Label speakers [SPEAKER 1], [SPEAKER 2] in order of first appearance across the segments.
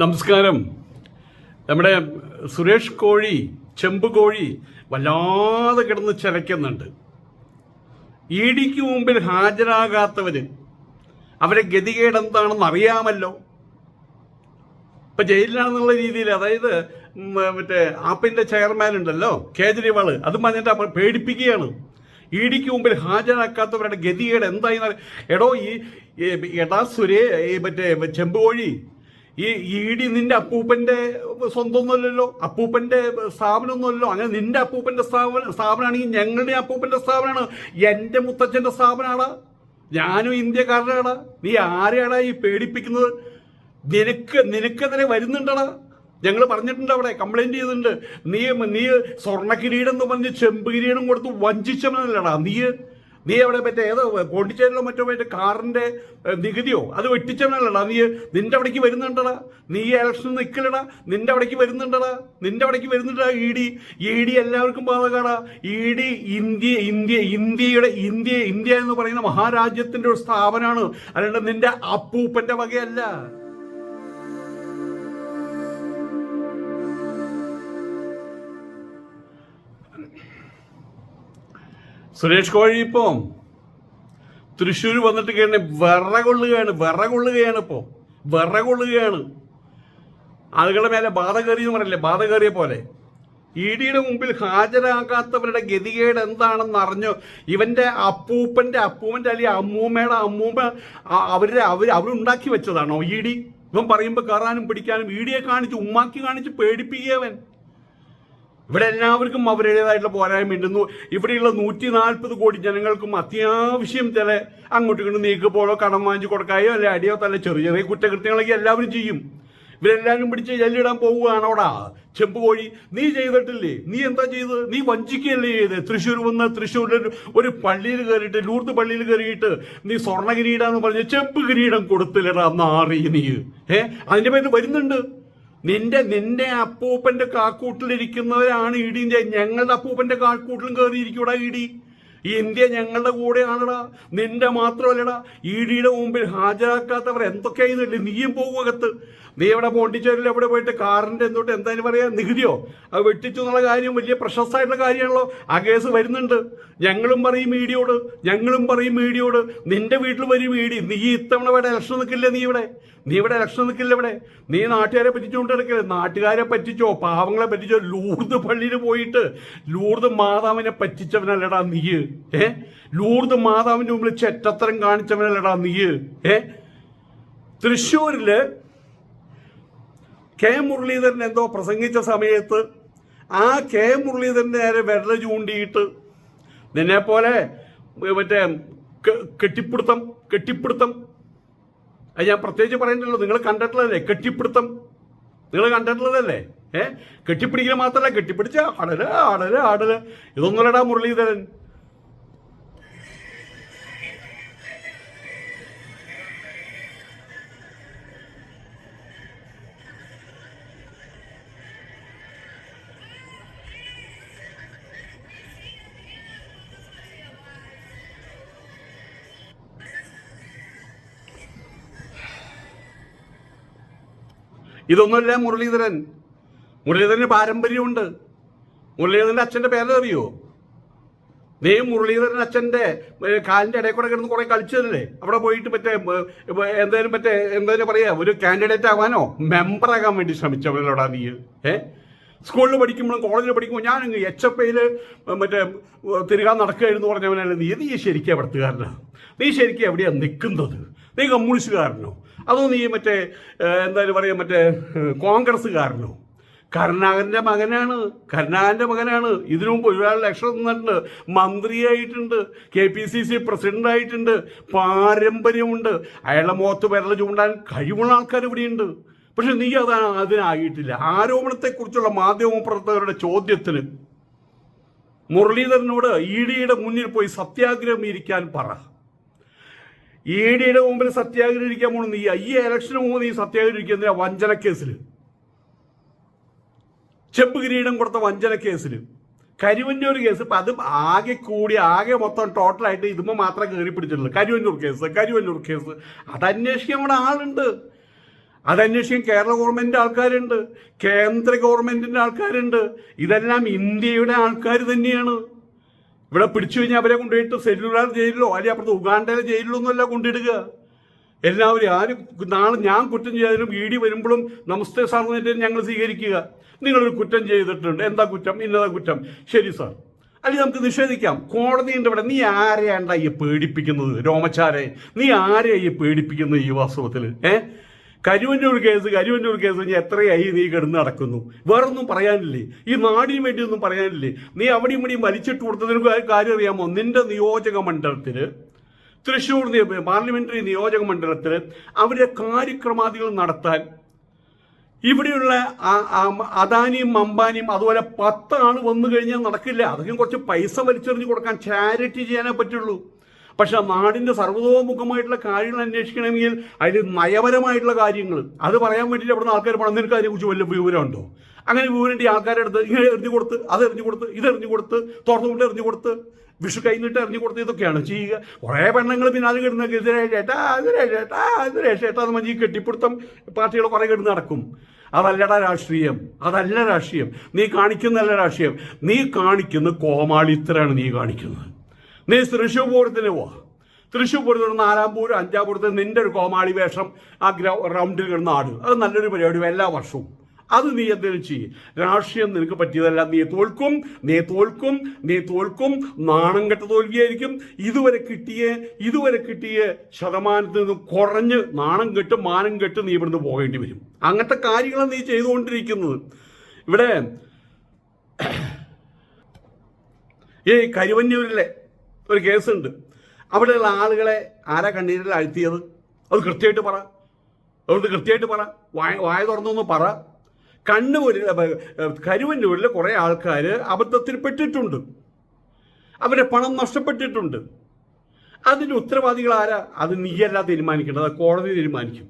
[SPEAKER 1] നമസ്കാരം. നമ്മുടെ സുരേഷ് കോഴി ചെമ്പ് കോഴി വല്ലാതെ കിടന്ന് ചിലയ്ക്കുന്നുണ്ട്. ഇ ഡിക്ക് മുമ്പിൽ ഹാജരാകാത്തവര് അവരെ ഗതികേട് എന്താണെന്ന് അറിയാമല്ലോ. ഇപ്പൊ ജയിലിലാണെന്നുള്ള രീതിയിൽ അതായത് മറ്റേ ആപ്പിന്റെ ചെയർമാൻ ഉണ്ടല്ലോ കേജ്രിവാൾ അതും പറഞ്ഞിട്ട് പേടിപ്പിക്കുകയാണ്. ഇ ഡിക്ക് മുമ്പിൽ ഹാജരാക്കാത്തവരുടെ ഗതികേട് എന്തായി എടോ ഈ എടാ സുരേ മറ്റേ ചെമ്പുകോഴി ഈ ഇ ഡി നിന്റെ അപ്പൂപ്പന്റെ സ്വന്തമൊന്നുമല്ലല്ലോ അപ്പൂപ്പന്റെ സ്ഥാപനമൊന്നുമല്ലോ അങ്ങനെ നിന്റെ അപ്പൂപ്പന്റെ സ്ഥാപനം സ്ഥാപനമാണെങ്കിൽ ഞങ്ങളുടെ അപ്പൂപ്പന്റെ സ്ഥാപനമാണ് എന്റെ മുത്തച്ഛന്റെ സ്ഥാപനമാടാ ഞാനും ഇന്ത്യക്കാരനാടാ. നീ ആരെയാണ് ഈ പേടിപ്പിക്കുന്നത്? നിനക്ക് നിനക്കെതിരെ വരുന്നുണ്ടടാ. ഞങ്ങൾ പറഞ്ഞിട്ടുണ്ട് അവിടെ കംപ്ലൈന്റ് ചെയ്തിട്ടുണ്ട്. നീ നീ സ്വർണ കിരീടം എന്ന് പറഞ്ഞ് ചെമ്പ് കിരീടം കൊടുത്ത് വഞ്ചിച്ചവനല്ലടാ. നീ നീ അവിടെ മറ്റേ ഏതോ പോണ്ടിച്ചേരിലോ മറ്റോ മറ്റേ കാറിന്റെ നികുതിയോ? അത് വെട്ടിച്ചവനല്ലടാ. നീ നിന്റെ അവിടേക്ക് വരുന്നുണ്ടടാ. നീ ഇലക്ഷൻ നിൽക്കലടാ. നിന്റെ അവിടേക്ക് വരുന്നുണ്ടടാ. നിന്റെ അവിടേക്ക് വരുന്നുണ്ടടാ ഇ ഡി ഇ ഡി എല്ലാവർക്കും ബാധകാടാ. ഇ ഡി ഇന്ത്യ ഇന്ത്യ ഇന്ത്യയുടെ ഇന്ത്യ ഇന്ത്യ എന്ന് പറയുന്ന മഹാരാജ്യത്തിന്റെ ഒരു സ്ഥാപനമാണ്. അല്ലാണ്ട് നിന്റെ അപ്പൂപ്പന്റെ വകയല്ല. സുരേഷ് കോഴി ഇപ്പം തൃശ്ശൂർ വന്നിട്ട് കഴിഞ്ഞ വിറകൊള്ളുകയാണ് വിറകൊള്ളുകയാണ് ഇപ്പോൾ വിറകൊള്ളുകയാണ്. ആളുകളുടെ മേലെ ബാധ കയറി എന്ന് പറയില്ലേ ബാധ കയറിയ പോലെ. ഇ ഡിയുടെ മുമ്പിൽ ഹാജരാകാത്തവരുടെ ഗതികേട് എന്താണെന്ന് അറിഞ്ഞു ഇവന്റെ അപ്പൂപ്പന്റെ അപ്പൂപ്പന്റെ അല്ലെങ്കിൽ അമ്മൂമ്മയുടെ അമ്മൂമ്മ അവരുടെ അവർ അവരുണ്ടാക്കി വെച്ചതാണോ ഇ ഡി? ഇവൻ പറയുമ്പോൾ കയറാനും പിടിക്കാനും ഇ ഡിയെ കാണിച്ച് ഉമ്മാക്കി കാണിച്ച് പേടിപ്പിക്കുകവൻ ഇവിടെ എല്ലാവർക്കും അവരുടേതായിട്ടുള്ള പോരായ്മ ഉണ്ടെന്നു. ഇവിടെയുള്ള നൂറ്റി നാൽപ്പത് കോടി ജനങ്ങൾക്കും അത്യാവശ്യം ചില അങ്ങോട്ടും ഇങ്ങോട്ടും നീക്കപ്പോഴോ കടം വാങ്ങിച്ചു കൊടുക്കായോ അല്ലെ അടിയോ തല ചെറിയ ചെറിയ കുറ്റകൃത്യങ്ങളൊക്കെ എല്ലാവരും ചെയ്യും. ഇവരെല്ലാവരും പിടിച്ച് ജല്ലിടാൻ പോവുകയാണോടാ ചെമ്പ് കോഴി നീ ചെയ്തിട്ടില്ലേ? നീ എന്താ ചെയ്തത്? നീ വഞ്ചിക്കുകയല്ലേ ചെയ്ത് തൃശ്ശൂർ വന്ന് തൃശ്ശൂരിൽ ഒരു- ഒരു പള്ളിയിൽ കയറിയിട്ട് ലൂർത്ത് പള്ളിയിൽ കയറിയിട്ട് നീ സ്വർണ കിരീടാന്ന് പറഞ്ഞ് ചെമ്പ് കിരീടം കൊടുത്തില്ലടാ നാറി നീ. ഏഹ് അതിന്റെ പേര് വരുന്നുണ്ട്. നിന്റെ നിന്റെ അപ്പൂപ്പന്റെ കാക്കൂട്ടിലിരിക്കുന്നവരാണ് ഇ ഡിന്റെ ഞങ്ങളുടെ അപ്പൂപ്പന്റെ കാക്കൂട്ടിലും കയറിയിരിക്കൂടാ ഇടി. ഇന്ത്യ ഞങ്ങളുടെ കൂടെയാണടാ. നിന്റെ മാത്രമല്ലടാ. ഇടിയുടെ മുമ്പിൽ ഹാജരാക്കാത്തവർ എന്തൊക്കെയായിരുന്നില്ലേ നീയും പോകുമകത്ത് നീ എവിടെ പോണ്ടിച്ചേരിൽ എവിടെ പോയിട്ട് കാറിന്റെ എന്തോട്ട് എന്തായാലും പറയാ. നികുതിയോ? അത് വെട്ടിച്ചു എന്നുള്ള കാര്യം വലിയ പ്രശസ്തമായിട്ടുള്ള കാര്യമാണല്ലോ. ആ കേസ് വരുന്നുണ്ട്. ഞങ്ങളും പറയും മീഡിയോട്. ഞങ്ങളും പറയും മീഡിയോട്. നിന്റെ വീട്ടിൽ വരും മീഡി നീ ഇത്തവണ ഇവിടെ ഇലക്ഷൻ നിൽക്കില്ല നീ ഇവിടെ? നീ ഇവിടെ ഇലക്ഷൻ നിൽക്കില്ല ഇവിടെ? നീ നാട്ടുകാരെ പറ്റിച്ചുകൊണ്ട് എടുക്കരുത് നാട്ടുകാരെ പറ്റിച്ചോ? പാവങ്ങളെ പറ്റിച്ചോ? ലൂർദ് പള്ളിയിൽ പോയിട്ട് ലൂർദ് മാതാവിനെ പറ്റിച്ചവനല്ലടാ നീ. ഏ? ലൂർദ് മാതാവിന്റെ മുമ്പിൽ ചെറ്റത്തരം കാണിച്ചവനല്ലടാ നീ. ഏ? തൃശ്ശൂരിൽ കെ മുരളീധരൻ എന്തോ പ്രസംഗിച്ച സമയത്ത് ആ കെ മുരളീധരന്റെ നേരെ വിരൽ ചൂണ്ടിയിട്ട് നിന്നെ പോലെ മറ്റേ കെട്ടിപ്പിടുത്തം കെട്ടിപ്പിടുത്തം. അത് ഞാൻ പ്രത്യേകിച്ച് പറയണ്ടല്ലോ നിങ്ങൾ കണ്ടിട്ടുള്ളതല്ലേ? കെട്ടിപ്പിടുത്തം. നിങ്ങൾ കണ്ടിട്ടുള്ളതല്ലേ? ഏ? കെട്ടിപ്പിടിക്കൽ മാത്രമല്ല കെട്ടിപ്പിടിച്ച അടൽ അടൽ അടൽ. ഇതൊന്നുമല്ലടാ മുരളീധരൻ. ഇതൊന്നുമല്ല മുരളീധരൻ. മുരളീധരന് പാരമ്പര്യമുണ്ട്. മുരളീധരന്റെ അച്ഛന്റെ പേരറിയോ നീ മുരളീധരൻ അച്ഛന്റെ കാലിന്റെ ഇടയിൽ കൂടെ കിടന്ന് കുറേ കളിച്ചതല്ലേ? അവിടെ പോയിട്ട് മറ്റേ എന്തേലും മറ്റേ എന്തായാലും പറയാ ഒരു കാൻഡിഡേറ്റ് ആവാനോ? മെമ്പറാകാൻ വേണ്ടി ശ്രമിച്ചവരോടാ നീ. ഏ? സ്കൂളിൽ പഠിക്കുമ്പോഴും കോളേജിൽ പഠിക്കുമ്പോൾ ഞാൻ എച്ച് എഫ് ഐയിൽ മറ്റേ തിരികാൻ നടക്കുകയായിരുന്നു പറഞ്ഞവനല്ലേ നീ. നീ ശരിക്കും എവിടത്തുകാരനാ നീ ശരിക്കും എവിടെയാണ് നിൽക്കുന്നത് നീ കമ്മ്യൂണിസ്റ്റുകാരനോ അതോ നീ മറ്റേ എന്തായാലും പറയാം മറ്റേ കോൺഗ്രസ്സുകാരനോ. കരുണാകരന്റെ മകനാണ്. കരുണാകരന്റെ മകനാണ്. ഇതിനു മുമ്പ് ഒരുപാട് ലക്ഷം തന്നിട്ടുണ്ട്. മന്ത്രിയായിട്ടുണ്ട്. K P C C president ആയിട്ടുണ്ട് പാരമ്പര്യമുണ്ട്. അയാളുടെ മുഖത്ത് വിരൽ ചൂണ്ടാൻ കഴിവുള്ള ആൾക്കാർ ഇവിടെയുണ്ട്. പക്ഷെ നീ അത് അതിനായിട്ടില്ല. ആരോപണത്തെക്കുറിച്ചുള്ള മാധ്യമ പ്രവർത്തകരുടെ ചോദ്യത്തിന് മുരളീധരനോട് ഇ ഡിയുടെ മുന്നിൽ പോയി സത്യാഗ്രഹം ഇരിക്കാൻ പറ. ഇ ഡിയുടെ മുമ്പിൽ സത്യാഗ്രഹം ഇരിക്കാൻ പോണു നീ. ഈ ഇലക്ഷന് മുമ്പ് നീ സത്യാഗ്രഹം ഇരിക്കുന്ന വഞ്ചന കേസിൽ ചെമ്പ് കിരീടം കൊടുത്ത വഞ്ചന കേസിൽ കരുവന്നൂർ കേസ് ഇപ്പം അതും ആകെ കൂടി ആകെ മൊത്തം ടോട്ടലായിട്ട് ഇതുമ്പോൾ മാത്രം കയറി പിടിച്ചിട്ടുള്ളൂ. Karuvannur case Karuvannur case. അത് അന്വേഷിക്കാൻ ഇവിടെ ആളുണ്ട്. അതന്വേഷിക്കാൻ കേരള ഗവൺമെന്റിന്റെ ആൾക്കാരുണ്ട്. കേന്ദ്ര ഗവൺമെന്റിന്റെ ആൾക്കാരുണ്ട്. ഇതെല്ലാം ഇന്ത്യയുടെ ആൾക്കാർ തന്നെയാണ്. ഇവിടെ പിടിച്ചു കഴിഞ്ഞാൽ അവരെ കൊണ്ടുപോയിട്ട് സെല്ലുലാർ ജയിലിലോ അല്ലെങ്കിൽ അപ്പുറത്ത് ഉഗാണ്ടയിലെ ജയിലിലോ ഒന്നുമല്ല കൊണ്ടിടുക എല്ലാവരും ആരും നാളെ ഞാൻ കുറ്റം ചെയ്താലും ഇ ഡി വരുമ്പോഴും നമസ്തേ സാർ എന്നിട്ട് ഞങ്ങൾ സ്വീകരിക്കുക. നിങ്ങളൊരു കുറ്റം ചെയ്തിട്ടുണ്ട്. എന്താ കുറ്റം? ഇന്നതാ കുറ്റം. ശരി സാർ. അല്ലെങ്കിൽ നമുക്ക് നിഷേധിക്കാം. കോടതിയുണ്ട് ഇവിടെ. നീ ആരെയാണ്ട ഈ പേടിപ്പിക്കുന്നത്? രോമച്ചാരെ നീ ആരെയാ പേടിപ്പിക്കുന്നത് ഈ വാസ്തവത്തിൽ ഏ? കരുവന്നൂർ കേസ് കരുവന്നൂർ കേസ് ഇനി എത്രയായി നീ കിടന്ന് നടക്കുന്നു? വേറൊന്നും പറയാനില്ലേ? ഈ നാടിന് വേണ്ടിയൊന്നും പറയാനില്ലേ? നീ അവിടെയും ഇവിടെയും വലിച്ചിട്ട് കൊടുത്തതിന് കാര്യം അറിയാമോ? നിന്റെ നിയോജക മണ്ഡലത്തിൽ തൃശ്ശൂർ പാർലമെന്ററി നിയോജക മണ്ഡലത്തിൽ അവരുടെ കാര്യക്രമാദികൾ നടത്താൻ ഇവിടെയുള്ള അദാനിയും അംബാനിയും അതുപോലെ പത്ത് വന്നു കഴിഞ്ഞാൽ നടക്കില്ല. അതൊക്കെ കുറച്ച് പൈസ വലിച്ചെറിഞ്ഞ് കൊടുക്കാൻ ചാരിറ്റി ചെയ്യാനേ പറ്റുള്ളൂ. പക്ഷെ നാടിന്റെ സർവതോമുഖമായിട്ടുള്ള കാര്യങ്ങൾ അന്വേഷിക്കണമെങ്കിൽ അതിൽ നയപരമായിട്ടുള്ള കാര്യങ്ങൾ. അത് പറയാൻ വേണ്ടിയിട്ട് അവിടെ ആൾക്കാർ പണം. നിനക്ക് അതിനെക്കുറിച്ച് വല്ല വിവരമുണ്ടോ? അങ്ങനെ വിവരമുണ്ട് ആൾക്കാരുടെ അടുത്ത് ഇങ്ങനെ എറിഞ്ഞു കൊടുത്ത് അത് എറിഞ്ഞു കൊടുത്ത് ഇത് എറിഞ്ഞു കൊടുത്ത് തുറന്നുകൊണ്ട് എറിഞ്ഞു കൊടുത്ത് വിഷു കൈന്നിട്ട് എറിഞ്ഞു കൊടുത്ത് ഇതൊക്കെയാണ്. ചെയ്യുക കുറേ പെണ്ണുങ്ങൾ പിന്നെ അത് കിടന്ന് ചേട്ടാ അതിരെ ചേട്ടാ അതിരെ ചേട്ടാ എന്ന് കെട്ടിപ്പിടുത്തം പാർട്ടികൾ കുറെ കിടന്ന് നടക്കും. അതല്ലടാ രാഷ്ട്രീയം. അതല്ല രാഷ്ട്രീയം. നീ കാണിക്കുന്നല്ല രാഷ്ട്രീയം. നീ കാണിക്കുന്ന കോമാളിത്തരാണ് നീ കാണിക്കുന്നത്. നീ തൃശ്ശൂർ പൂരത്തിന് പോവാ. തൃശ്ശൂർ പൂരത്തിന് നാലാം പൂരം അഞ്ചാം പൂരത്തിന് നിന്റെ ഒരു കോമാളി വേഷം ആ റൗണ്ടിൽ കിടന്ന് ആട്. അത് നല്ലൊരു പരിപാടി എല്ലാ വർഷവും. അത് നീ എന്തെങ്കിലും ചെയ്യും. രാഷ്ട്രീയം നിനക്ക് പറ്റിയതല്ല. നീ തോൽക്കും നീ തോൽക്കും നീ തോൽക്കും. നാണം കെട്ട തോൽവിയായിരിക്കും. ഇതുവരെ കിട്ടിയ ഇതുവരെ കിട്ടിയ ശതമാനത്തിൽ നിന്ന് കുറഞ്ഞ് നാണം കെട്ട് മാനം കെട്ട് നീ ഇവിടുന്ന് പോകേണ്ടി വരും. അങ്ങനത്തെ കാര്യങ്ങളാണ് നീ ചെയ്തുകൊണ്ടിരിക്കുന്നത്. ഇവിടെ ഈ കരുവന്നൂരിലെ ഒരു കേസുണ്ട്. അവിടെയുള്ള ആളുകളെ ആരാ കണ്ണീരിൽ അഴ്ത്തിയത്? അത് കൃത്യമായിട്ട് പറ. അതുകൊണ്ട് കൃത്യമായിട്ട് പറ. വായ വായ തുറന്നൊന്ന് പറ. കണ്ണൂരിൽ കരുവന്നൂരിൽ കുറേ ആൾക്കാർ അബദ്ധത്തിൽ പെട്ടിട്ടുണ്ട്. അവരെ പണം നഷ്ടപ്പെട്ടിട്ടുണ്ട്. അതിന്റെ ഉത്തരവാദികൾ ആരാ? അത് നീയല്ല തീരുമാനിക്കേണ്ടത്. അത് കോടതി തീരുമാനിക്കും.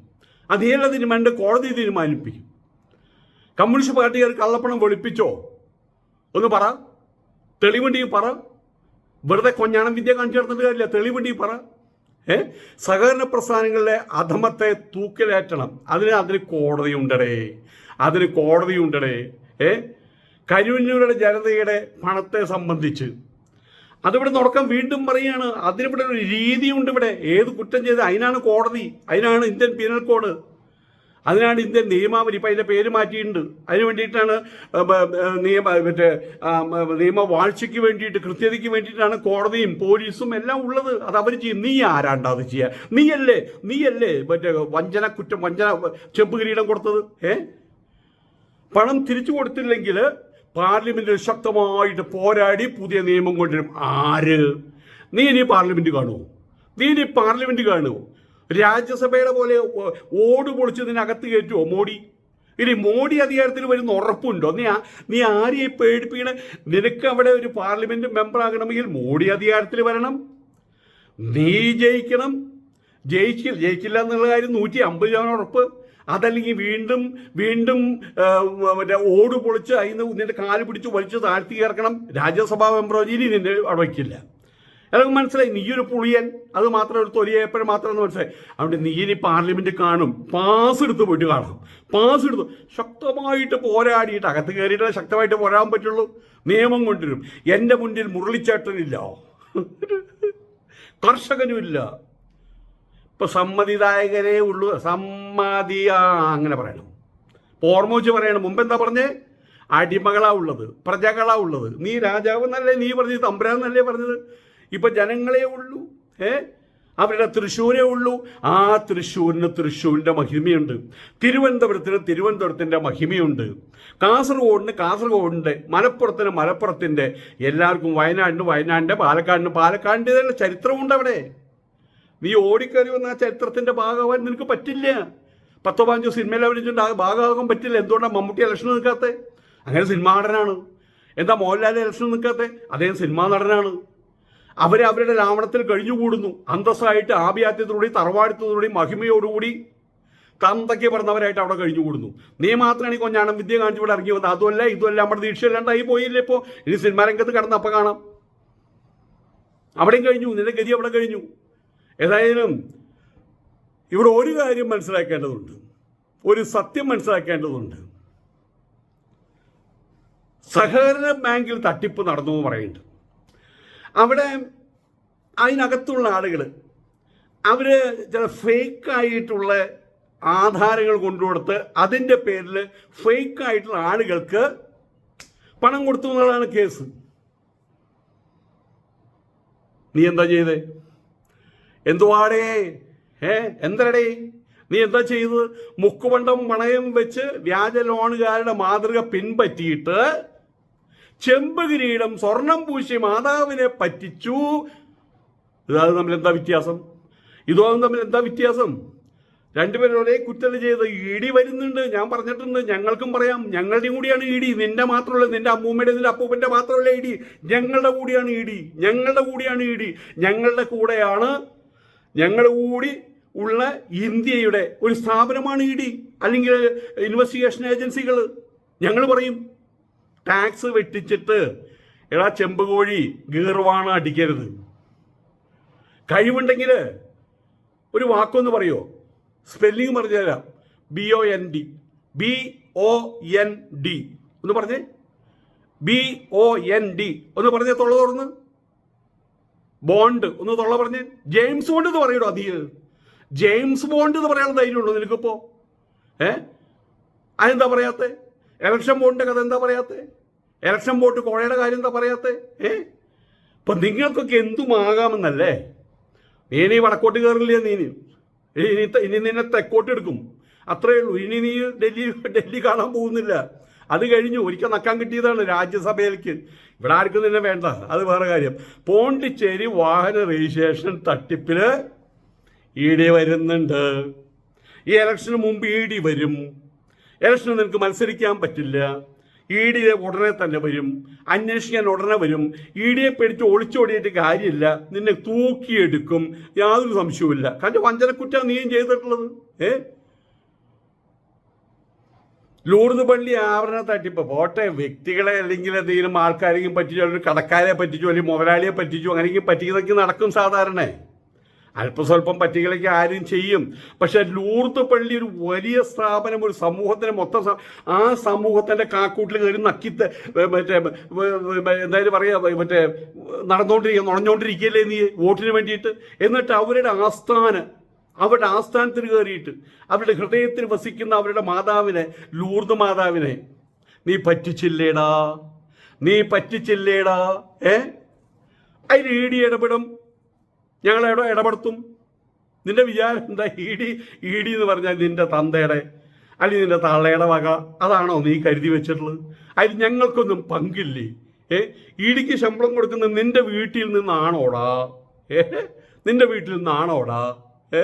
[SPEAKER 1] അത് നീയല്ല തീരുമാനിക്കേണ്ട കോടതി തീരുമാനിപ്പിക്കും. കമ്മ്യൂണിസ്റ്റ് പാർട്ടിക്കാർ കള്ളപ്പണം വെളുപ്പിച്ചോ? ഒന്ന് പറ. തെളിവുണ്ടെങ്കിൽ പറ. വെറുതെ കൊഞ്ഞാണം വിദ്യ കാണിച്ചു നടന്നിട്ട് കാര്യമില്ല. തെളിവുണ്ടി പറ. ഏ? സഹകരണ പ്രസ്ഥാനങ്ങളിലെ അധമത്തെ തൂക്കിലേറ്റണം. അതിന് അതിന് കോടതിയുണ്ടടേ. അതിന് കോടതിയുണ്ടടേ. ഏ? കരുവന്നൂരുടെ ജനതയുടെ പണത്തെ സംബന്ധിച്ച്. അതിവിടെ നടക്കാൻ വീണ്ടും പറയുകയാണ്. അതിനിവിടെ ഒരു രീതിയുണ്ട് ഇവിടെ. ഏത് കുറ്റം ചെയ്ത് അതിനാണ് കോടതി. അതിനാണ് ഇന്ത്യൻ പീനൽ കോഡ്. അതിനാണ് ഇന്ത്യൻ നിയമാവലി ഇപ്പം അതിന്റെ പേര് മാറ്റിയിട്ടുണ്ട്. അതിന് വേണ്ടിയിട്ടാണ് നിയമ മറ്റേ നിയമവാഴ്ചയ്ക്ക് വേണ്ടിയിട്ട് കൃത്യതയ്ക്ക് വേണ്ടിയിട്ടാണ് കോടതിയും പോലീസും എല്ലാം ഉള്ളത്. അത് അവർ ചെയ്യും. നീ ആരാണ്ടാ അത് ചെയ്യുക നീയല്ലേ നീയല്ലേ മറ്റേ വഞ്ചന കുറ്റം വഞ്ചന ചെമ്പ് കിരീടം കൊടുത്തത്? ഏ? പണം തിരിച്ചു കൊടുത്തില്ലെങ്കിൽ പാർലമെന്റിൽ ശക്തമായിട്ട് പോരാടി പുതിയ നിയമം കൊണ്ടുവരും. ആര്? നീ ഇനി പാർലമെന്റ് കാണുമോ നീ ഇനി പാർലമെന്റ് കാണുമോ രാജ്യസഭയുടെ പോലെ ഓട് പൊളിച്ച് നിനകത്ത് കയറ്റുമോ മോഡി? ഇനി മോഡി അധികാരത്തിൽ വരുന്ന ഉറപ്പുണ്ടോ? നീ നീ ആരെ പേടിപ്പിക്കണ? നിനക്ക് അവിടെ ഒരു പാർലമെന്റ് മെമ്പർ ആകണമെങ്കിൽ മോഡി അധികാരത്തിൽ വരണം. നീ ജയിക്കണം. ജയിച്ചില്ല ജയിക്കില്ല എന്നുള്ള കാര്യം നൂറ്റി അമ്പത് ശതമാനം ഉറപ്പ്. അതല്ലെങ്കിൽ വീണ്ടും വീണ്ടും മറ്റേ ഓട് പൊളിച്ച് അതിന് നിന്റെ കാൽ പിടിച്ച് വലിച്ച് താഴ്ത്തി ഇറക്കണം രാജ്യസഭാ മെമ്പറോ ഇനി നിന്നെ അവിടെ വയ്ക്കില്ല. അതൊക്കെ മനസ്സിലായി. നീ ഒരു പുളിയൻ. അത് മാത്രം ഒരു തൊലിയേപ്പോഴും മാത്രം എന്ന് മനസ്സിലായി. അതുകൊണ്ട് നീ ഇനി പാർലമെന്റ് കാണും. പാസ് എടുത്ത് പോയിട്ട് കാണും. പാസ് എടുത്ത് ശക്തമായിട്ട് പോരാടിയിട്ട് അകത്ത് കയറിയിട്ട് ശക്തമായിട്ട് പോരാൻ പറ്റുള്ളൂ. നിയമം കൊണ്ടുവരും. എന്റെ മുന്നിൽ മുരളിച്ചേട്ടനില്ല. കർഷകനുമില്ല. ഇപ്പൊ സമ്മതിദായകരേ ഉള്ളൂ. സമ്മതിയാ അങ്ങനെ പറയണം. ഓർമ്മ പറയണം. മുമ്പ് എന്താ പറഞ്ഞേ? അടിമകളാ ഉള്ളത്. പ്രജകളാ ഉള്ളത്. നീ രാജാവ് എന്നല്ലേ നീ പറഞ്ഞത്? തമ്പുരാന്നല്ലേ പറഞ്ഞത്? ഇപ്പൊ ജനങ്ങളെ ഉള്ളൂ ഏ? അവരുടെ തൃശ്ശൂരേ ഉള്ളൂ. ആ തൃശ്ശൂരിന് തൃശ്ശൂരിന്റെ മഹിമയുണ്ട്. തിരുവനന്തപുരത്തിന് തിരുവനന്തപുരത്തിന്റെ മഹിമയുണ്ട്. കാസർഗോഡിന് കാസർഗോഡിന്റെ മലപ്പുറത്തിന് മലപ്പുറത്തിന്റെ എല്ലാവർക്കും വയനാടിന് വയനാടിന്റെ പാലക്കാടിന് പാലക്കാടിന്റെ തന്നെ ചരിത്രമുണ്ട് അവിടെ. നീ ഓടിക്കറി വന്ന ആ ചരിത്രത്തിന്റെ ഭാഗമാവാൻ നിനക്ക് പറ്റില്ല. പത്തോ പതിനഞ്ചോ സിനിമയിൽ അഭിനയിച്ചിട്ടുണ്ട്. ആ ഭാഗമാകാൻ പറ്റില്ല. എന്തുകൊണ്ടാണ് മമ്മൂട്ടി ഇലക്ഷൻ നിൽക്കാത്തത് അങ്ങനെ സിനിമാ നടനാണ്. എന്താ മോഹൻലാൽ ഇലക്ഷൻ നിൽക്കാത്തത് അദ്ദേഹം സിനിമാ നടനാണ്. അവരെ അവരുടെ കഴിഞ്ഞുകൂടുന്നു. അന്തസ്സായിട്ട് ആഭിയാത്യത്തോടുകൂടി തറവാടിത്തത്തോടുകൂടി മഹിമയോടുകൂടി തന്തയ്ക്ക് പറഞ്ഞവരായിട്ട് അവിടെ കഴിഞ്ഞുകൂടുന്നു. നീ മാത്രമാണ് ഈ കൊഞ്ഞാണം വിദ്യ ഇവിടെ ഇറങ്ങി വന്നത്. അതുമല്ല ഇതുമല്ല നമ്മുടെ ദീക്ഷയില്ലാണ്ടായി പോയില്ലേ ഇപ്പോൾ ഇനി സിനിമാ രംഗത്ത് കടന്ന് അപ്പം കാണാം. അവിടെയും കഴിഞ്ഞു. നിന്റെ ഗതി അവിടെ കഴിഞ്ഞു. ഏതായാലും ഇവിടെ ഒരു കാര്യം മനസ്സിലാക്കേണ്ടതുണ്ട്. ഒരു സത്യം മനസ്സിലാക്കേണ്ടതുണ്ട്. സഹകരണ ബാങ്കിൽ തട്ടിപ്പ് നടന്നു പറയുന്നുണ്ട്. അവിടെ അതിനകത്തുള്ള ആളുകൾ അവർ ചില ഫേക്കായിട്ടുള്ള ആധാരങ്ങൾ കൊണ്ടുകൊടുത്ത് അതിന്റെ പേരിൽ ഫേക്കായിട്ടുള്ള ആളുകൾക്ക് പണം കൊടുത്തു എന്നുള്ളതാണ് കേസ്. നീ എന്താ ചെയ്തേ? എന്തുവാടേ? ഏ എന്തരടേ? നീ എന്താ ചെയ്തത്? മുക്കുപണ്ടം പണയം വെച്ച് വ്യാജ ലോണുകാരുടെ മാതൃക പിൻപറ്റിയിട്ട് ചെമ്പ് കിരീടം സ്വർണം പൂശി മാതാവിനെ പറ്റിച്ചു. ഇതാത് തമ്മിൽ എന്താ വ്യത്യാസം? ഇതും തമ്മിൽ എന്താ വ്യത്യാസം? രണ്ടുപേരും ഒരേ കുറ്റം ചെയ്ത് ഇടി വരുന്നുണ്ട്. ഞാൻ പറഞ്ഞിട്ടുണ്ട് ഞങ്ങൾക്കും പറയാം. ഞങ്ങളുടെയും കൂടിയാണ് ഇടി. നിന്റെ മാത്രമല്ല നിന്റെ അമ്മൂമ്മയുടെ നിന്റെ അപ്പൂപ്പന്റെ മാത്രമല്ല ഇടി. ഞങ്ങളുടെ കൂടിയാണ് ഇടി. ഞങ്ങളുടെ കൂടിയാണ് ഇടി. ഞങ്ങളുടെ കൂടെയാണ് ഞങ്ങളുടെ കൂടി ഉള്ള ഇന്ത്യയുടെ ഒരു സ്ഥാപനമാണ് ഇടി. അല്ലെങ്കിൽ ഇൻവെസ്റ്റിഗേഷൻ ഏജൻസികൾ ഞങ്ങൾ പറയും ടാക്സ് വെട്ടിച്ചിട്ട് എടാ ചെമ്പുകോഴി ഗീർവാണ അടിക്കരുത്. കഴിവുണ്ടെങ്കിൽ ഒരു വാക്കൊന്ന് പറയോ? സ്പെല്ലിംഗ് പറഞ്ഞു തരാം. B O N D B O N D ഒന്ന് പറഞ്ഞേ. ബി ഒ എൻ ഡി ഒന്ന് പറഞ്ഞേ തൊള്ള തുറന്ന്. ബോണ്ട് ഒന്ന് തൊള്ള പറഞ്ഞേ. ജെയിംസ് ബോണ്ട് എന്ന് പറയണോ അധികം ജെയിംസ് ബോണ്ട് എന്ന് പറയാനുള്ള ധൈര്യമുള്ളൂ നിനക്കിപ്പോ? ഏ? അതെന്താ പറയാത്തെ? ഇലക്ഷൻ ബോണ്ടിന്റെ കഥ എന്താ പറയാത്തെ? ഇലക്ഷൻ ബോട്ട് കോഴയുടെ കാര്യം എന്താ പറയാത്തെ? ഏ? അപ്പൊ നിങ്ങൾക്കൊക്കെ എന്തുമാകാമെന്നല്ലേ? നീ നീ വടക്കോട്ട് കയറില്ല നീ? ഇനി ഇനി നിന്നെ തെക്കോട്ട് എടുക്കും. അത്രേ ഉള്ളൂ. ഇനി നീ ഡൽഹി ഡൽഹി കാണാൻ പോകുന്നില്ല. അത് കഴിഞ്ഞു. ഒരിക്കൽ നക്കാൻ കിട്ടിയതാണ് രാജ്യസഭയിലേക്ക്. ഇവിടെ ആർക്കും നിന്നെ വേണ്ട. അത് വേറെ കാര്യം. പോണ്ടിച്ചേരി വാഹന രജിസ്ട്രേഷൻ തട്ടിപ്പിൽ ഇ ഡി വരുന്നുണ്ട്. ഈ ഇലക്ഷന് മുമ്പ് ഇ ഡി വരും. ഇലക്ഷന് നിനക്ക് മത്സരിക്കാൻ പറ്റില്ല. ഇ ഡി ഉടനെ തന്നെ വരും. അന്വേഷിക്കാൻ ഉടനെ വരും. ഇ ഡിയെ പേടിച്ച് ഒളിച്ചോടിയിട്ട് കാര്യമില്ല. നിന്നെ തൂക്കിയെടുക്കും. യാതൊരു സംശയവുമില്ല. കാരണം വഞ്ചനക്കുറ്റം നീയും ചെയ്തിട്ടുള്ളത്. ഏ? ലൂർദ് പള്ളി ആവരണ തട്ടിപ്പ് പോട്ടെ. വ്യക്തികളെ അല്ലെങ്കിൽ എന്തെങ്കിലും ആൾക്കാരെങ്കിലും പറ്റിച്ചോ അല്ലെങ്കിൽ കടക്കാരെ പറ്റിച്ചോ അല്ലെങ്കിൽ മുതലാളിയെ പറ്റിച്ചോ അങ്ങനെയെങ്കിലും പറ്റിയതൊക്കെ നടക്കും സാധാരണ. അല്പസ്വല്പം പറ്റികളൊക്കെ ആരും ചെയ്യും. പക്ഷെ ലൂർത്ത് പള്ളി ഒരു വലിയ സ്ഥാപനം ഒരു സമൂഹത്തിന് മൊത്തം ആ സമൂഹത്തിന്റെ കാക്കൂട്ടിൽ കയറി നക്കിത്ത് മറ്റേ എന്തായാലും പറയാ മറ്റേ നടന്നുകൊണ്ടിരിക്കുക നുണഞ്ഞുകൊണ്ടിരിക്കുകയല്ലേ നീ വോട്ടിന് വേണ്ടിയിട്ട്? എന്നിട്ട് അവരുടെ ആസ്ഥാന അവരുടെ ആസ്ഥാനത്തിന് കയറിയിട്ട് അവരുടെ ഹൃദയത്തിൽ വസിക്കുന്ന അവരുടെ മാതാവിനെ ലൂർദ് മാതാവിനെ നീ പറ്റിച്ചില്ലേടാ? നീ പറ്റിച്ചില്ലേടാ? ഏ? അതിൽ ഈടി ഇടപെടും. ഞങ്ങൾ എവിടെ ഇടപെടുത്തും. നിന്റെ വിചാരം എന്താ? ഇ ഡി ഇ ഡി എന്ന് പറഞ്ഞാൽ നിന്റെ തന്തയുടെ അല്ലെങ്കിൽ നിന്റെ തള്ളയുടെ വക. അതാണോ നീ കരുതി വെച്ചിട്ടുള്ളത്? അതിൽ ഞങ്ങൾക്കൊന്നും പങ്കില്ലേ? ഏ? ഇടിക്ക് ശമ്പളം കൊടുക്കുന്ന നിന്റെ വീട്ടിൽ നിന്നാണോടാ? ഏ? നിന്റെ വീട്ടിൽ നിന്നാണോടാ? ഏ?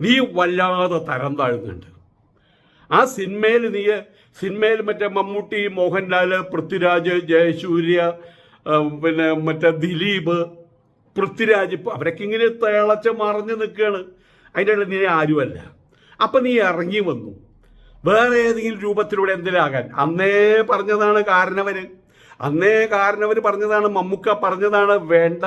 [SPEAKER 1] നീ വല്ലാതെ തരം താഴുന്നുണ്ട്. ആ സിനിമയിൽ നീ സിനിമയിൽ മറ്റേ മമ്മൂട്ടി മോഹൻലാൽ പൃഥ്വിരാജ് ജയസൂര്യ പിന്നെ മറ്റേ ദിലീപ് പൃഥ്വിരാജ് ഇപ്പൊ അവരൊക്കെ ഇങ്ങനെ തിളച്ച് മറിഞ്ഞ് നിൽക്കുകയാണ്. അതിന്റെ ഇടയിൽ നീ ആരുമല്ല. അപ്പം നീ ഇറങ്ങി വന്നു. വേറെ ഏതെങ്കിലും രൂപത്തിലൂടെ എന്തിനാകാൻ? അന്നേ പറഞ്ഞതാണ് കാരണവന് അന്നേ കാരണവർ പറഞ്ഞതാണ് മമ്മൂക്ക പറഞ്ഞതാണ് വേണ്ട.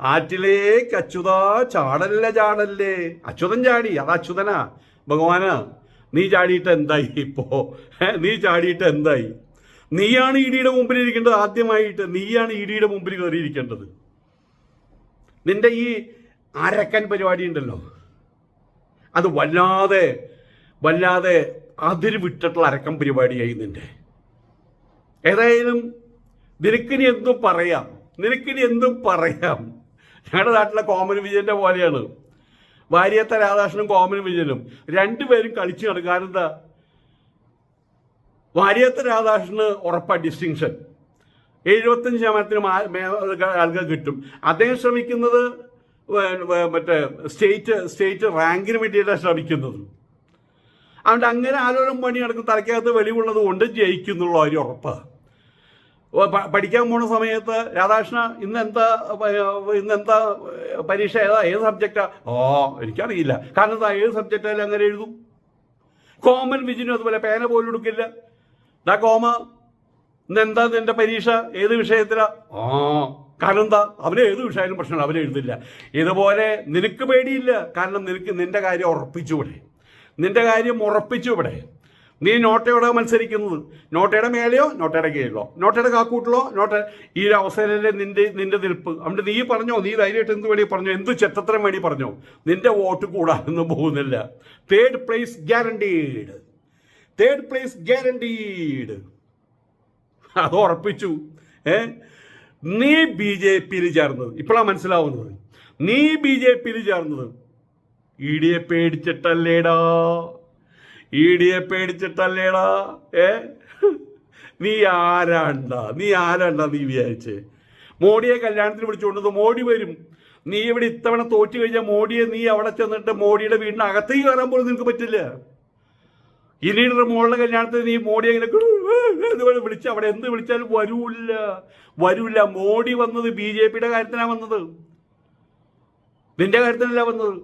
[SPEAKER 1] ആറ്റിലേക്ക് അച്യുത ചാടല്ല ചാടല്ലേ. അച്യുതൻ ചാടി അത് അച്യുതനാ. ഭഗവാനാ നീ ചാടിയിട്ട് എന്തായി ഇപ്പോ? നീ ചാടിയിട്ട് എന്തായി? നീയാണ് ഇടിയുടെ മുമ്പിൽ ഇരിക്കേണ്ടത് ആദ്യമായിട്ട്. നീയാണ് ഇടിയുടെ മുമ്പിൽ കയറിയിരിക്കേണ്ടത്. നിന്റെ ഈ അരക്കൻ പരിപാടി ഉണ്ടല്ലോ. അത് വല്ലാതെ വല്ലാതെ അതിര് വിട്ടിട്ടുള്ള അരക്കൻ പരിപാടിയായി നിന്റെ. ഏതായാലും നിനക്കിനി എന്തും പറയാം. നിനക്കിനി എന്തും പറയാം. ഞങ്ങളുടെ നാട്ടിലെ കോമൻ വിജയന്റെ പോലെയാണ്. ഭാര്യത്തെ രാധാകൃഷ്ണനും കോമൻ വിജയനും രണ്ടുപേരും കളിച്ചു നടക്കും ഭാര്യത്തെ രാധാകൃഷ്ണന് ഉറപ്പാ ഡിസ്റ്റിങ്ഷൻ എഴുപത്തഞ്ച് ശതമാനത്തിന് ആളുകൾ കിട്ടും. അദ്ദേഹം ശ്രമിക്കുന്നത് മറ്റേ സ്റ്റേറ്റ് സ്റ്റേറ്റ് റാങ്കിന് വേണ്ടിയിട്ടാണ് ശ്രമിക്കുന്നത്. അതുകൊണ്ട് അങ്ങനെ ആലോചന പണി നടക്കും. തലയ്ക്കകത്ത് വെളിവുള്ളത് കൊണ്ട് ജയിക്കുന്നുള്ള ഒരു ഉറപ്പ്. പഠിക്കാൻ പോണ സമയത്ത് രാധാകൃഷ്ണ ഇന്ന് എന്താ ഇന്ന് എന്താ പരീക്ഷ ഏതാ ഏത് സബ്ജക്റ്റാ? ഓ എനിക്കറിയില്ല. കാരണം എന്താ ഏത് സബ്ജക്റ്റായാലും അങ്ങനെ എഴുതും. കോമൺ വിജിനും അതുപോലെ പേന പോലും എടുക്കില്ല. ഡാ കോമ എന്താ നിന്റെ പരീക്ഷ? ഏത് വിഷയത്തിലാ? ആ കാരണം എന്താ അവന് ഏത് വിഷയമായാലും പ്രശ്നമാണ് അവനെ എഴുതില്ല. ഇതുപോലെ നിനക്ക് പേടിയില്ല. കാരണം നിനക്ക് നിന്റെ കാര്യം ഉറപ്പിച്ചു ഇവിടെ നിന്റെ കാര്യം ഉറപ്പിച്ചു ഇവിടെ നീ നോട്ടയോടെ മത്സരിക്കുന്നത്. നോട്ടയുടെ മേലെയോ നോട്ടയുടെ കീഴിലോ? നോട്ടയുടെ കാക്കൂട്ടിലോ നോട്ട ഈ ഒരു അവസരത്തിലെ നിന്റെ നിന്റെ നിൽപ്പ്. അവിടെ നീ പറഞ്ഞോ? നീ ധൈര്യമായിട്ട് എന്ത് വേണ്ടി പറഞ്ഞോ? എന്ത് ചെത്തത്രം വേണ്ടി പറഞ്ഞോ? നിന്റെ വോട്ട് കൂടാനൊന്നും പോകുന്നില്ല. Third place guaranteed third place guaranteed അത് ഉറപ്പിച്ചു. ഏ? നീ ബി ജെ പിയിൽ ചേർന്നത്. ഇപ്പോഴാണ് മനസ്സിലാവുന്നത്. നീ ബി ജെ പിയിൽ ചേർന്നത്. ഇ ഡിയെ പേടിച്ചിട്ടല്ലേടാ. ഇ ഡിയെ പേടിച്ചിട്ടല്ലേടാ. ഏ? നീ ആരാണ്ട? നീ ആരാണ്ട നീ വിചാരിച്ച്? മോഡിയെ കല്യാണത്തിന് വിളിച്ചുകൊണ്ടത് മോഡി വരും. നീ ഇവിടെ ഇത്തവണ തോറ്റു കഴിഞ്ഞാൽ മോഡിയെ നീ അവിടെ ചെന്നിട്ട് മോഡിയുടെ വീടിന് അകത്തേക്ക് കയറാൻ പോലും നിനക്ക് പറ്റില്ല. ഇനിയുടെ മോളുടെ കല്യാണത്തിന് നീ മോഡി അങ്ങനെ ഇതുപോലെ വിളിച്ച അവിടെ എന്ത് വിളിച്ചാലും വരൂല്ല. വരൂല്ല. മോഡി വന്നത് ബി ജെ പിയുടെ കാര്യത്തിനാണ് വന്നത്. നിന്റെ കാര്യത്തിനല്ല വന്നത്.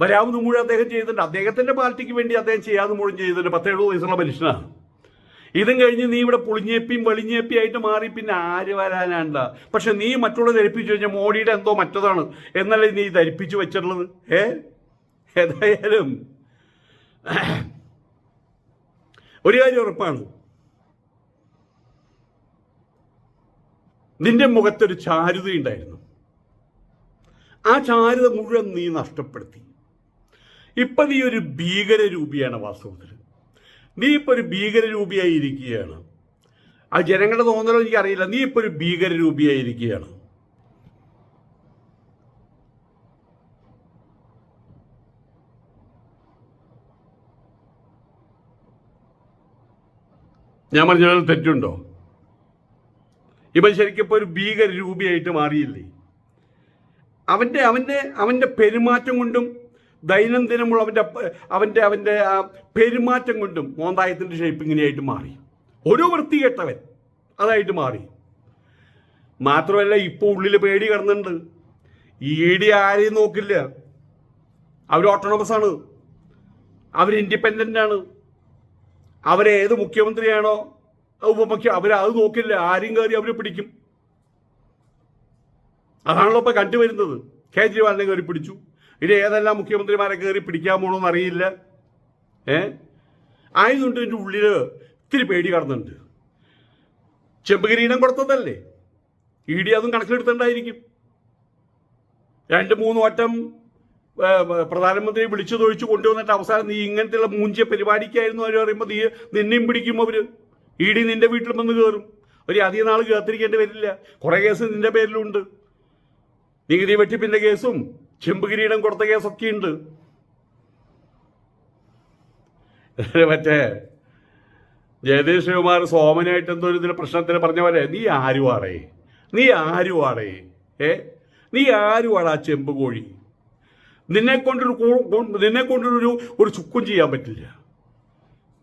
[SPEAKER 1] വരാവുന്ന മുഴുവൻ അദ്ദേഹം ചെയ്തിട്ടുണ്ട്. അദ്ദേഹത്തിന്റെ പാർട്ടിക്ക് വേണ്ടി അദ്ദേഹം ചെയ്യാതെ മുഴുവൻ ചെയ്തിട്ടുണ്ട്. പത്തെഴുപത് വയസ്സുള്ള മനുഷ്യനാണ് ഇതും കഴിഞ്ഞ് നീ ഇവിടെ പുളിഞ്ഞേപ്പിയും വെളിഞ്ഞേപ്പിയും ആയിട്ട് മാറി പിന്നെ ആര് വരാനാണ്ട? പക്ഷെ നീ മറ്റുള്ള ധരിപ്പിച്ചു കഴിഞ്ഞാൽ മോഡിയുടെ എന്തോ മറ്റതാണ്. എന്നല്ലേ നീ ധരിപ്പിച്ചു വെച്ചിട്ടുള്ളത്? ഏ? ഏതായാലും. ഒരു കാര്യം ഉറപ്പാണ്. നിന്റെ മുഖത്തൊരു ചാരുതയുണ്ടായിരുന്നു ആ ചാരുത മുഴുവൻ നീ നഷ്ടപ്പെടുത്തി. ഇപ്പൊ നീ ഒരു ഭീകരരൂപിയാണ് വാസ്തവത്തിൽ നീ ഇപ്പൊ ഒരു ഭീകരരൂപിയായി ഇരിക്കുകയാണ് ആ ജനങ്ങളുടെ തോന്നലോ എനിക്കറിയില്ല. നീ ഇപ്പൊ ഒരു ഭീകരരൂപിയായി ഇരിക്കുകയാണ് ഞാൻ പറഞ്ഞ തെറ്റുണ്ടോ? ഇവൻ ശരിക്കും ഇപ്പോൾ ഒരു ഭീകര രൂപിയായിട്ട് മാറിയില്ലേ? അവന്റെ അവന്റെ അവന്റെ പെരുമാറ്റം കൊണ്ടും ദൈനംദിനമുള്ള അവന്റെ അവന്റെ അവന്റെ ആ പെരുമാറ്റം കൊണ്ടും മോന്തായത്തിന്റെ ഷേപ്പ് ഇങ്ങനെയായിട്ട് മാറി. ഒരു വൃത്തികെട്ടവൻ അതായിട്ട് മാറി. മാത്രമല്ല ഇപ്പോൾ ഉള്ളിൽ പേടി കിടന്നുണ്ട്. ഈ ഡി ആരെയും നോക്കില്ല. അവർ ഓട്ടോണമസ് ആണ്. അവർ ഇൻഡിപെൻഡന്റ് ആണ്. അവരേത് മുഖ്യമന്ത്രിയാണോ ഉപമുഖ്യ അവർ അത് നോക്കില്ല? ആരും കയറി അവരെ പിടിക്കും. അതാണല്ലോ ഇപ്പൊ കണ്ടുവരുന്നത്. കേജ്രിവാളിനെ കയറി പിടിച്ചു. ഇനി ഏതെല്ലാം മുഖ്യമന്ത്രിമാരെ കയറി പിടിക്കാൻ പോകണമെന്ന് അറിയില്ല. ഏ? ആയതുകൊണ്ട് എന്റെ ഉള്ളിൽ ഇത്തിരി പേടി കടന്നുണ്ട്. ചെമ്പകിരീടം കൊടുത്തതല്ലേ? ഇ ഡി അതും കണക്കിലെടുത്തേണ്ടായിരിക്കും രണ്ട് മൂന്ന് വട്ടം പ്രധാനമന്ത്രിയെ പ്രധാനമന്ത്രി വിളിച്ചു തൊഴിച്ചു കൊണ്ടുവന്നിട്ട് അവസാനം നീ ഇങ്ങനത്തെയുള്ള മൂഞ്ചിയ പരിപാടിക്കായിരുന്നു അവർ പറയുമ്പോൾ നീ നിന്നെയും പിടിക്കും അവർ ഇ ഡി നിന്റെ വീട്ടിൽ വന്ന് കയറും ഒരു അധികം നാൾ കാത്തിരിക്കേണ്ടി വരില്ല. കുറേ കേസ് നിന്റെ പേരിലുണ്ട്. നികുതി വെട്ടിപ്പിന്റെ കേസും ചെമ്പ് കിരീടം കൊടുത്ത കേസൊക്കെ ഉണ്ട് മറ്റേ ജയദേവ് ശിവകുമാർ സോമനായിട്ട് എന്തോ ഒരു പ്രശ്നത്തിന് പറഞ്ഞ പോലെ നീ ആരുവാടേ നീ ആരുവാടേ ഏ? നീ ആരുവാടാ ചെമ്പ് കോഴി? നിന്നെ കൊണ്ടൊരു നിന്നെ കൊണ്ടൊരു ഒരു ചുക്കും ചെയ്യാൻ പറ്റില്ല.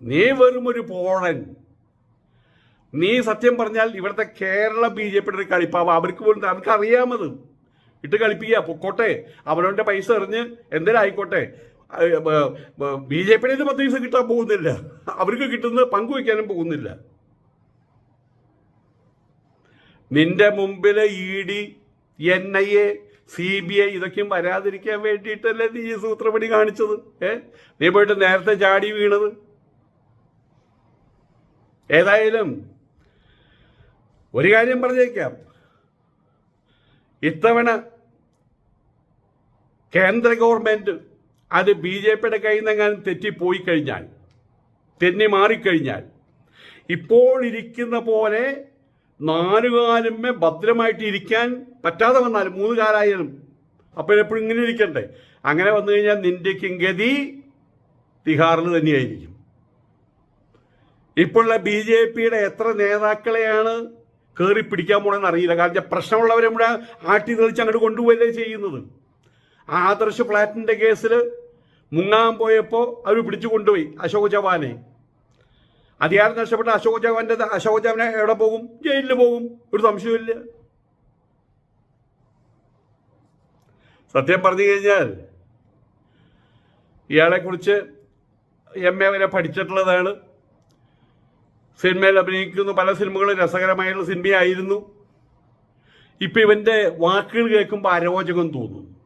[SPEAKER 1] നീ വെറും ഒരു പോഴൻ നീ സത്യം പറഞ്ഞാൽ ഇവിടുത്തെ കേരള ബി ജെ പിയുടെ ഒരു കളിപ്പാവ. അവർക്ക് പോലും അവർക്ക് അറിയാമത് ഇട്ട് കളിപ്പിക്കുക. പൊക്കോട്ടെ. അവനവന്റെ പൈസ എറിഞ്ഞ് എന്തെങ്കിലും ആയിക്കോട്ടെ ബി ജെ പിയുടെ ഇത് പത്ത് പൈസ കിട്ടാൻ പോകുന്നില്ല. അവർക്ക് കിട്ടുന്നത് പങ്കുവയ്ക്കാനും പോകുന്നില്ല. നിന്റെ മുമ്പിൽ E D N I A C B I ഇതൊക്കെയും വരാതിരിക്കാൻ വേണ്ടിയിട്ടല്ലേ നീ ഈ സൂത്രപ്പണി കാണിച്ചത്? ഏ? നീ പോയിട്ട് നേരത്തെ ചാടി വീണത്. ഏതായാലും ഒരു കാര്യം പറഞ്ഞേക്കാം. ഇത്തവണ കേന്ദ്ര ഗവൺമെന്റ് അത് ബി ജെ പിയുടെ കയ്യിൽ നിന്നെങ്ങാനും തെറ്റിപ്പോയി കഴിഞ്ഞാൽ തെന്നി മാറിക്കഴിഞ്ഞാൽ ഇപ്പോൾ ഇരിക്കുന്ന പോലെ നാലുകാലുമേ ഭദ്രമായിട്ട് ഇരിക്കാൻ പറ്റാതെ വന്നാലും മൂന്ന് കാലായാലും അപ്പോഴെപ്പോഴും ഇങ്ങനെ ഇരിക്കണ്ടേ? അങ്ങനെ വന്നു കഴിഞ്ഞാൽ നിന്റെ കിങ്കതി തിഹാറിൽ തന്നെയായിരിക്കും. ഇപ്പോഴുള്ള ബി ജെ പിയുടെ എത്ര നേതാക്കളെയാണ് കയറി പിടിക്കാൻ പോണെന്ന് അറിയില്ല. കാരണം പ്രശ്നമുള്ളവരെ നമ്മുടെ ആട്ടി തെളിച്ച് അങ്ങോട്ട് കൊണ്ടുപോയല്ലേ ചെയ്യുന്നത്? ആദർശ് ഫ്ലാറ്റിന്റെ കേസിൽ മുങ്ങാൻ പോയപ്പോൾ അവർ പിടിച്ചു കൊണ്ടുപോയി അശോക് ചവാനെ. അധികാരം നഷ്ടപ്പെട്ട അശോക് ചവാന്റെ അശോക് ചവാനെ എവിടെ പോകും? ജയിലിൽ പോകും. ഒരു സംശയമില്ല സത്യം പറഞ്ഞു കഴിഞ്ഞാൽ ഇയാളെക്കുറിച്ച് എം എ വരെ പഠിച്ചിട്ടുള്ളതാണ് സിനിമയിൽ അഭിനയിക്കുന്ന പല സിനിമകളും രസകരമായുള്ള സിനിമയായിരുന്നു. ഇപ്പൊ ഇവന്റെ വാക്കുകൾ കേൾക്കുമ്പോൾ അരോചകം തോന്നും.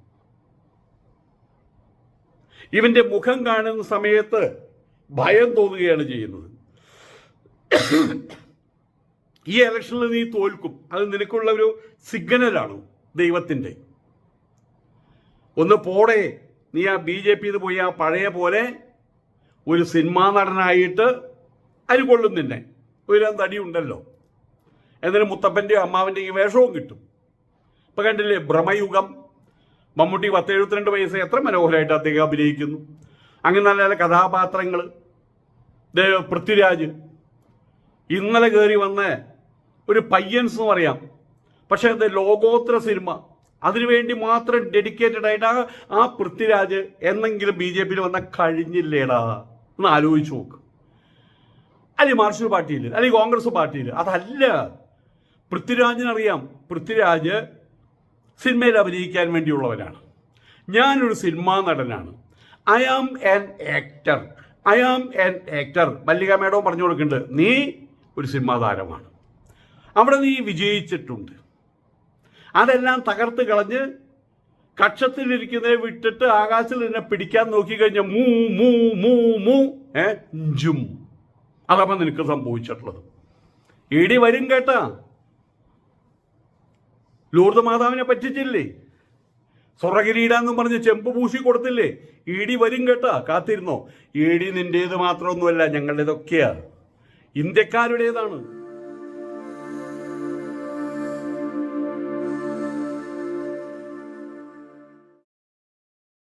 [SPEAKER 1] ഇവന്റെ മുഖം കാണുന്ന സമയത്ത് ഭയം തോന്നുകയാണ് ചെയ്യുന്നത്. ഈ ഇലക്ഷനിൽ നീ തോൽക്കും. അത് നിനക്കുള്ള ഒരു സിഗ്നലാണ് ദൈവത്തിന്റെ ഒന്ന് പോടെ നീ ആ ബി ജെ പിന്ന് പോയി ആ പഴയ പോലെ ഒരു സിനിമാ നടനായിട്ട് അതിന് കൊള്ളും നിന്നെ. ഒരു തടി ഉണ്ടല്ലോ എന്നിട്ട് മുത്തപ്പന്റെയും അമ്മാവിന്റെയും വേഷവും കിട്ടും. ഇപ്പം കണ്ടില്ലേ ഭ്രമയുഗം. മമ്മൂട്ടി പത്തെഴുപത്തിരണ്ട് വയസ്സ് എത്ര മനോഹരമായിട്ട് അദ്ദേഹം അഭിനയിക്കുന്നു. അങ്ങനെ നല്ല നല്ല കഥാപാത്രങ്ങൾ പൃഥ്വിരാജ്. ഇന്നലെ കയറി വന്ന ഒരു പയ്യൻസ് എന്ന് പറയാം. പക്ഷേ അത് ലോകോത്തര സിനിമ. അതിനുവേണ്ടി മാത്രം ഡെഡിക്കേറ്റഡ് ആയിട്ട് ആ ആ പൃഥ്വിരാജ് എന്നെങ്കിലും ബി ജെ പിയിൽ വന്നാൽ കഴിഞ്ഞില്ലേടാ? ഒന്ന് ആലോചിച്ച് നോക്ക്. അല്ലെങ്കിൽ മാർഷൽ പാർട്ടിയിൽ അല്ലെങ്കിൽ കോൺഗ്രസ് പാർട്ടിയിൽ അതല്ല. പൃഥ്വിരാജിനറിയാം. പൃഥ്വിരാജ് സിനിമയിൽ അഭിനയിക്കാൻ വേണ്ടിയുള്ളവനാണ്. ഞാനൊരു സിനിമാ നടനാണ്. I am an actor I am an actor Mallika മേഡവും പറഞ്ഞു കൊടുക്കുന്നുണ്ട് നീ ഒരു സിനിമാ താരമാണ്. അവിടെ നീ വിജയിച്ചിട്ടുണ്ട്. അതെല്ലാം തകർത്ത് കളഞ്ഞ് കക്ഷത്തിലിരിക്കുന്നതിനെ വിട്ടിട്ട് ആകാശത്തിൽ നിന്നെ പിടിക്കാൻ നോക്കിക്കഴിഞ്ഞാൽ മൂ മൂ മൂ മൂ ഏ ജും അതപ്പം നിനക്ക് സംഭവിച്ചിട്ടുള്ളത്. ഇടി വരും കേട്ടാ. ലൂർദ് മാതാവിനെ പറ്റിച്ചില്ലേ? സ്വർഗകിരീടാന്നും പറഞ്ഞ് ചെമ്പ് പൂശി കൊടുത്തില്ലേ? ഇടി വരും കേട്ടാ. കാത്തിരുന്നോ? ഇടി നിന്റേത് മാത്രമൊന്നുമല്ല ഞങ്ങളുടേതൊക്കെയാ? ഇന്ത്യക്കാരുടേതാണ്.